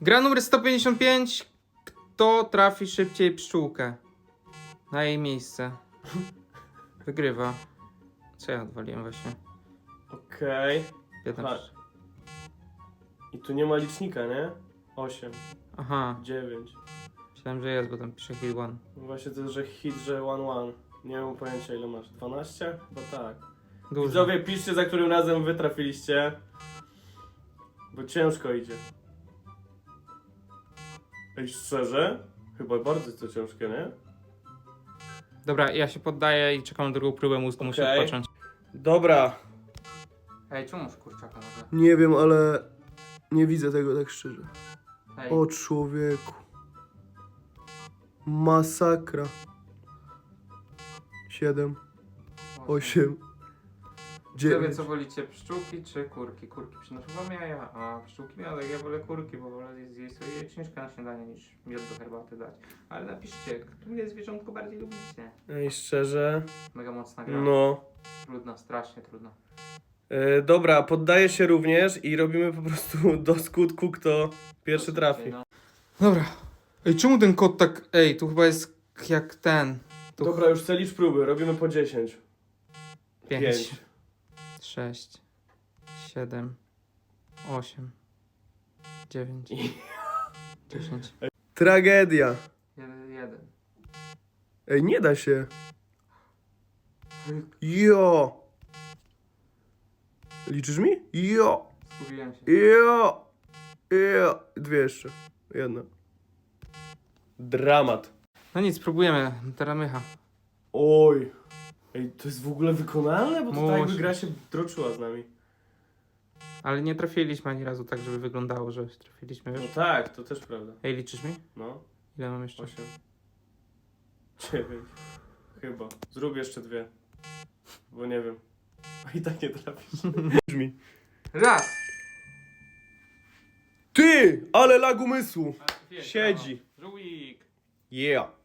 Gra numer 155. Kto trafi szybciej pszczółkę? Na jej miejsce. Wygrywa. Co ja odwaliłem właśnie? Okej. 15. I tu nie ma licznika, nie? 8, Aha, 9. myślałem, że jest, bo tam pisze hit one. Właśnie to że hit, że 1-1. Nie mam pojęcia ile masz. 12? Chyba tak. Dużo. Widzowie, piszcie za którym razem wy trafiliście. Bo ciężko idzie. Ej, szczerze? Chyba bardzo jest to ciężkie, nie? Dobra, ja się poddaję i czekam na drugą próbę mózgu, muszę Okej. odpocząć. Dobra. Ej, czemu masz kurczaka może? Nie wiem, ale nie widzę tego tak szczerze. Ej, O człowieku. Masakra. 7, 8, 9. co wolicie, pszczółki czy kurki? Kurki przynoszą wam jaja, a pszczółki miodek. Ja wolę kurki, bo wolę zjeść sobie jajeczniczkę na śniadanie niż miód do herbaty dać. Ale napiszcie, które zwierzątko bardziej lubicie. Ej, szczerze. Mega mocna gra. No. Trudna, strasznie trudna. E, dobra, poddaję się również i robimy po prostu do skutku, kto pierwszy trafi. No. Dobra. Ej, czemu ten kot tak... Ej, tu chyba jest jak ten. Tu Dobra, już chcę licz próby, robimy po 10. 5, 5. 6, 7, 8, 9, 10, Tragedia. 1. Ej, nie da się. Jo. Liczysz mi? Jo. Zgubiłem się. Jo. Jo. Dwie jeszcze. Jedna. Dramat. No nic, spróbujemy. Teraz mycha. Oj. Ej, to jest w ogóle wykonalne? Bo to tak jakby Musi. gra się droczyła z nami. Ale nie trafiliśmy ani razu tak, żeby wyglądało, że trafiliśmy. No Wiesz? tak, to też prawda. Ej, liczysz mi? No. Ile mam jeszcze? 8. 9. Chyba. Zrób jeszcze dwie. Bo nie wiem. A i tak nie trafisz. Brzmi. Raz! Ty! Ale lag umysłu! Siedzi. Żółwik! Yeah.